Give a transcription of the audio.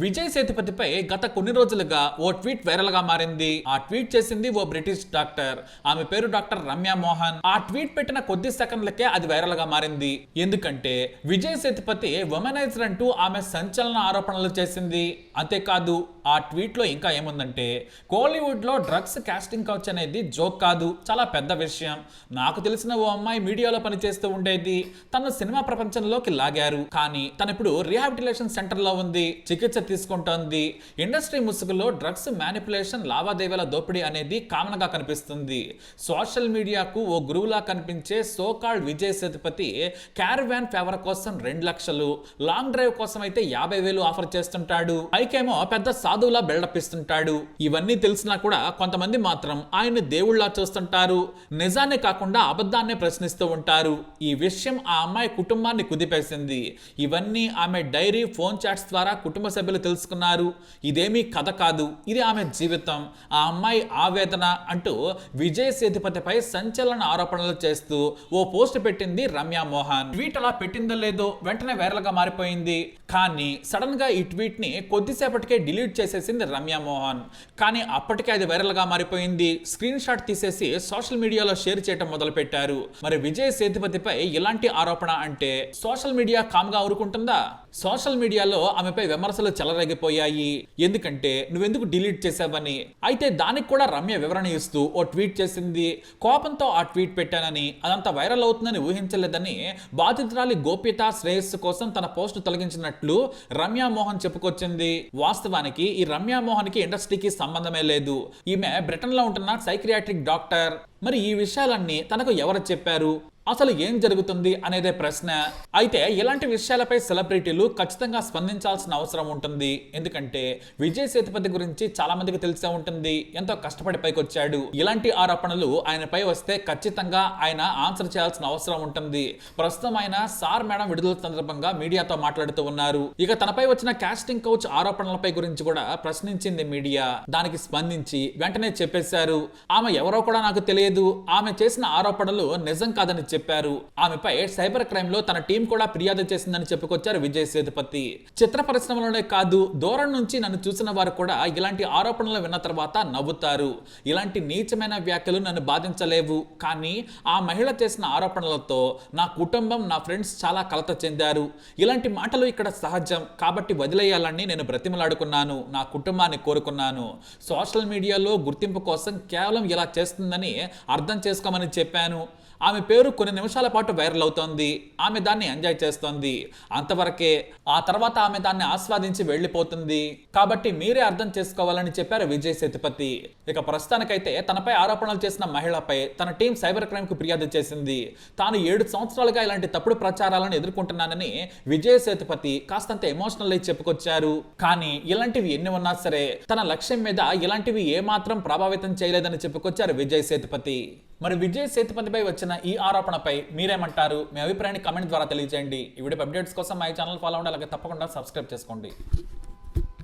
విజయ్ సేతుపతిపై గత కొన్ని రోజులుగా ఓ ట్వీట్ వైరల్గా మారింది. ఆ ట్వీట్ చేసింది ఓ బ్రిటిష్ డాక్టర్. ఆమె పేరు డాక్టర్ రమ్య మోహన్. ఆ ట్వీట్ పెట్టిన కొద్ది సెకండ్లకే అది వైరల్గా మారింది. ఎందుకంటే విజయ్ సేతుపతి ఉమెనైజర్ అంటూ ఆమె సంచలన ఆరోపణలు చేసింది. అంతేకాదు ఆ ట్వీట్లో ఇంకా ఏముందంటే కోలీవుడ్లో డ్రగ్స్ కాస్టింగ్ కౌచ్ అనేది జోక్ కాదు చాలా పెద్ద విషయం. నాకు తెలిసిన ఓ అమ్మాయి మీడియాలో పనిచేస్తూ ఉండేది. తను సినిమా ప్రపంచంలోకి లాగారు. కానీ తను ఇప్పుడు రీహాబిలిటేషన్ సెంటర్లో ఉంది. చికిత్స తీసుకుంటోంది. ఇండస్ట్రీ ముసుగులో డ్రగ్స్ మ్యానిపులేషన్ లావాదేవీల దోపిడీ అనేది కామన్గా కనిపిస్తుంది. సోషల్ మీడియాకు ఓ గురువులా కనిపించే so called Vijay Sethupathi caravan favour కోసం రెండు లక్షలు లాంగ్ డ్రైవ్ కోసం అయితే యాభై వేలు ఆఫర్ చేస్తుంటాడు. పైకేమో పెద్ద సాధువులా బిల్డప్ ఇస్తుంటాడు. ఇవన్నీ తెలిసినా కూడా కొంతమంది మాత్రం ఆయన్ని దేవుళ్ళ చూస్తుంటారు. నిజాన్ని కాకుండా అబద్ధాన్నే ప్రశ్నిస్తూ ఉంటారు. ఈ విషయం ఆ అమ్మాయి కుటుంబాన్ని కుదిపేసింది. ఇవన్నీ ఆమె డైరీ ఫోన్ చాట్స్ ద్వారా కుటుంబ సభ్యులు తెలుసుకున్నారు. ఇదేమీ కథ కాదు. ఇది ఆమె జీవితం. ఆ అమ్మాయి ఆవేదన అంటూ విజయ్ సేతుపతిపై సంచలన ఆరోపణలు చేస్తూ ఓ పోస్ట్ పెట్టింది రమ్య మోహన్. ట్వీట్ అలా పెట్టిందో లేదో వెంటనే వైరల్గా మారిపోయింది. కానీ సడన్గా ఈ ట్వీట్ని కొద్దిసేపటికే డిలీట్ చేసేసింది రమ్య మోహన్. కానీ అప్పటికే అది వైరల్గా మారిపోయింది. స్క్రీన్ షాట్ తీసేసి సోషల్ మీడియాలో షేర్ చేయడం మొదలు పెట్టారు మరి విజయ్ సేతుపతిపై ఇలాంటి ఆరోపణ అంటే సోషల్ మీడియా కామ్గా ఊరుకుంటుందా? సోషల్ మీడియాలో ఆమెపై విమర్శలు చెలరేగిపోయాయి ఎందుకంటే నువ్వెందుకు డిలీట్ చేసావని. అయితే దానికి కూడా రమ్య వివరణ ఇస్తూ ఓ ట్వీట్ చేసింది. కోపంతో ఆ ట్వీట్ పెట్టానని అదంతా వైరల్ అవుతుందని ఊహించలేదని బాధితురాలి గోప్యత శ్రేయస్సు కోసం తన పోస్ట్ తొలగించినట్లు రమ్య మోహన్ చెప్పుకొచ్చింది. వాస్తవానికి ఈ రమ్య మోహన్కి ఇండస్ట్రీకి సంబంధమే లేదు. ఈమె బ్రిటన్లో ఉంటున్న సైక్రియాట్రిక్ డాక్టర్. మరి ఈ విషయాలన్నీ తనకు ఎవరు చెప్పారు? అసలు ఏం జరుగుతుంది అనేదే ప్రశ్న. అయితే ఇలాంటి విషయాలపై సెలబ్రిటీలు ఖచ్చితంగా స్పందించాల్సిన అవసరం ఉంటుంది. ఎందుకంటే విజయ్ సేతుపతి గురించి చాలా మందికి తెలిసే ఉంటుంది. ఎంతో కష్టపడి పైకి వచ్చాడు ఇలాంటి ఆరోపణలు ఆయనపై వస్తే ఖచ్చితంగా ఆయన ఆన్సర్ చేయాల్సిన అవసరం ఉంటుంది. ప్రస్తుతం ఆయన సార్ మేడం విడుదల సందర్భంగా మీడియాతో మాట్లాడుతూ ఉన్నారు. ఇక తనపై వచ్చిన కాస్టింగ్ కౌచ్ ఆరోపణలపై గురించి కూడా ప్రశ్నించింది మీడియా. దానికి స్పందించి వెంటనే చెప్పేశారు. ఆమె ఎవరో కూడా నాకు తెలియదు. ఆమె చేసిన ఆరోపణలు నిజం కాదని చెప్పారు. ఆమెపై సైబర్ క్రైమ్లో తన టీం కూడా ఫిర్యాదు చేసిందని చెప్పుకొచ్చారు విజయ్ సేతుపతి. చిత్ర పరిశ్రమలోనే కాదు దూరం నుంచి నన్ను చూసిన వారు కూడా ఇలాంటి ఆరోపణలు విన్న తర్వాత నవ్వుతారు. ఇలాంటి నీచమైన వ్యాఖ్యలు నన్ను బాధించలేవు. కానీ ఆ మహిళ చేసిన ఆరోపణలతో నా కుటుంబం నా ఫ్రెండ్స్ చాలా కలత చెందారు. ఇలాంటి మాటలు ఇక్కడ సహజం. కాబట్టి వదిలేయాలని నేను బ్రతిమలాడుకున్నాను. నా కుటుంబాన్ని కోరుకున్నాను. సోషల్ మీడియాలో గుర్తింపు కోసం కేవలం ఇలా చేస్తుందని అర్థం చేసుకోమని చెప్పాను. ఆమె పేరు కొన్ని నిమిషాల పాటు వైరల్ అవుతోంది. ఆమె దాన్ని ఎంజాయ్ చేస్తోంది. అంతవరకే ఆ తర్వాత ఆమె దాన్ని ఆస్వాదించి వెళ్ళిపోతుంది. కాబట్టి మీరే అర్థం చేసుకోవాలని చెప్పారు విజయ్ సేతుపతి. ఇక ప్రస్తుతానికైతే తనపై ఆరోపణలు చేసిన మహిళపై తన టీం సైబర్ క్రైమ్కు ఫిర్యాదు చేసింది. తాను ఏడు సంవత్సరాలుగా ఇలాంటి తప్పుడు ప్రచారాలను ఎదుర్కొంటున్నానని విజయ్ సేతుపతి కాస్తంత ఎమోషనల్ అయి చెప్పుకొచ్చారు. కానీ ఇలాంటివి ఎన్ని ఉన్నా సరే తన లక్ష్యం మీద ఇలాంటివి ఏమాత్రం ప్రభావితం చేయలేదని చెప్పుకొచ్చారు విజయ్ సేతుపతి మరి విజయ్ సేతుపతిపై వచ్చిన ఈ ఆరోపణపై మీరేమంటారు? మీ అభిప్రాయాన్ని కమెంట్ ద్వారా తెలియజేయండి. ఈ వీడియో అప్డేట్స్ కోసం మా ఛానల్ ఫాలో అవ్వండి. అలాగే తప్పకుండా సబ్స్క్రైబ్ చేసుకోండి.